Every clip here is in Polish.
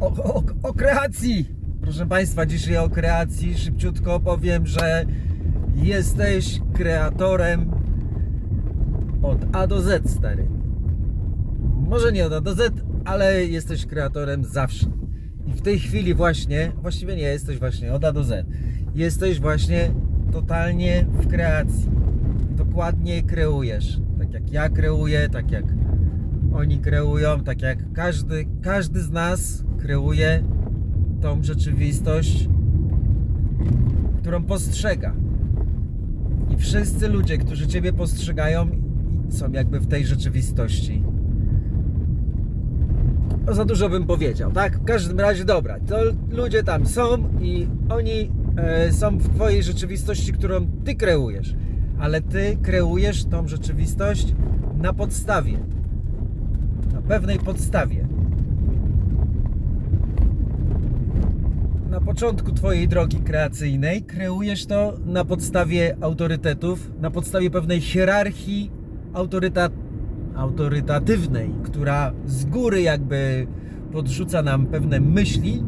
O, o, o kreacji! Proszę Państwa, dzisiaj o kreacji. Szybciutko powiem, że jesteś kreatorem od A do Z, stary. Może nie od A do Z, ale jesteś kreatorem zawsze. I w tej chwili właśnie, właściwie nie jesteś właśnie od A do Z. Jesteś właśnie totalnie w kreacji. Dokładnie kreujesz. Tak jak ja kreuję, tak jak oni kreują, tak jak każdy, każdy z nas kreuje tą rzeczywistość, którą postrzega. I wszyscy ludzie, którzy Ciebie postrzegają, są jakby w tej rzeczywistości. No za dużo bym powiedział, tak? W każdym razie, dobra, to ludzie tam są i oni e, są w Twojej rzeczywistości, którą Ty kreujesz. Ale Ty kreujesz tą rzeczywistość na podstawie. Na pewnej podstawie. Na początku Twojej drogi kreacyjnej kreujesz to na podstawie autorytetów, na podstawie pewnej hierarchii autoryta autorytatywnej, która z góry jakby podrzuca nam pewne myśli,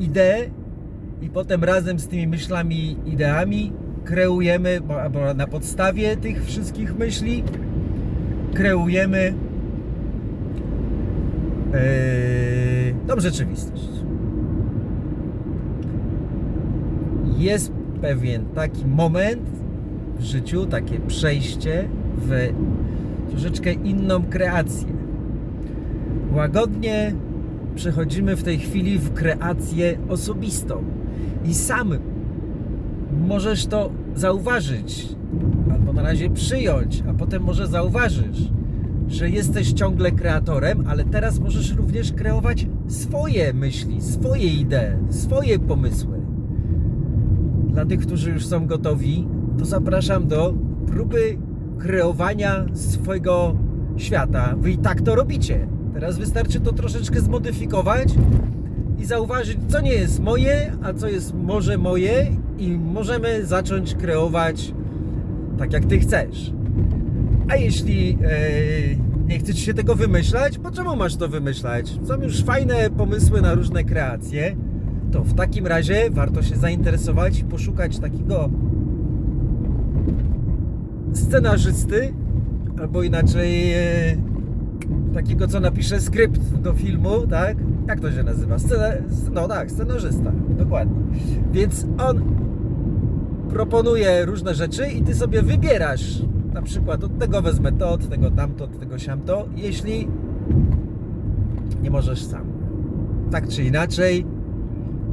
idee i potem razem z tymi myślami, ideami kreujemy, bo, na podstawie tych wszystkich myśli kreujemy yy, tą rzeczywistość. Jest pewien taki moment w życiu, takie przejście w troszeczkę inną kreację. Łagodnie przechodzimy w tej chwili w kreację osobistą i sam możesz to zauważyć, albo na razie przyjąć, a potem może zauważysz, że jesteś ciągle kreatorem, ale teraz możesz również kreować swoje myśli, swoje idee, swoje pomysły. Dla tych, którzy już są gotowi, to zapraszam do próby kreowania swojego świata. Wy i tak to robicie. Teraz wystarczy to troszeczkę zmodyfikować i zauważyć, co nie jest moje, a co jest może moje, i możemy zacząć kreować tak, jak ty chcesz. A jeśli e, nie chcesz się tego wymyślać, po czemu masz to wymyślać? Są już fajne pomysły na różne kreacje. To w takim razie warto się zainteresować i poszukać takiego scenarzysty, albo inaczej e, takiego, co napisze skrypt do filmu, tak? Jak to się nazywa? Scena, no tak, scenarzysta, dokładnie. Więc on proponuje różne rzeczy i ty sobie wybierasz. Na przykład od tego wezmę to, od tego tamto, od tego siamto, jeśli nie możesz sam. Tak czy inaczej,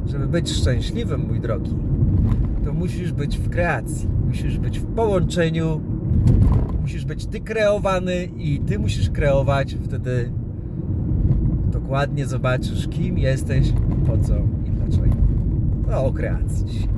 żeby być szczęśliwym, mój drogi, to musisz być w kreacji, musisz być w połączeniu, musisz być ty kreowany i ty musisz kreować, wtedy dokładnie zobaczysz, kim jesteś, po co i dlaczego. No, o kreacji dzisiaj.